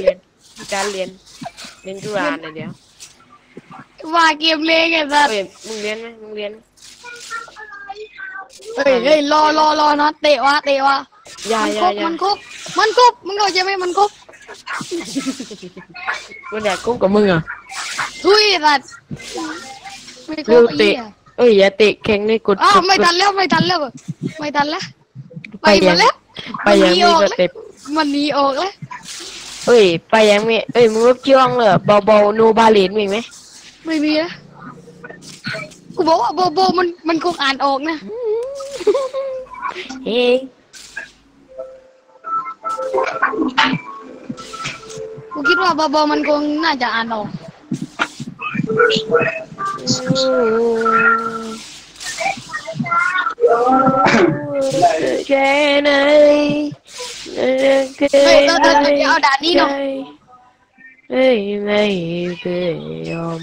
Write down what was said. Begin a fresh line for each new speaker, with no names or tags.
เรียนการเรียนเรียนจุฬาเนี่ยเดี๋ยว
ว่าเกมเล่นไงสัส
เฮ้ยมึงเรียนไหมมึงเรียนไหม
เฮ้ยเฮ้ยรอรอรอนะเตะวะเตะวะ
อย่า
มัน
อ
คร
ย่า
บ
อย่า
มันครบมันครบมึงเข้าใจไหมมันครบ
มันอยากกุ้มกับมึงอะ
ทุยสัสไม่คร
เร็
บ
ว
ไอ้
เตะ
เหี้ย
เอ้ยอย่าเตะแข็งในกด
อ้าว
กด
ไม่
กด
ทันแล้วไม่ทันแล้วไม่ทันแล้วไป
ไป
หม
ยั
ด
ง
แล้ว
ไปยัง
มันหนี
มี
ออก
ก็
แล้ว
เต็ป
มันหนีออกแล้ว
เอ้ยไปยังมีเอ้ยมึงรบจ้องเลยเบาๆโนบาเลนมีไหม
ไม่มีนะกูบอกว่าโบโบมันมันคงอ่านออกนะ
เฮ้ย
กูคิดว่าโบโบมันคงน่าจะอ่านออก
แค่ไหน
เ Maybe,
maybe, maybe, maybe, maybe, um.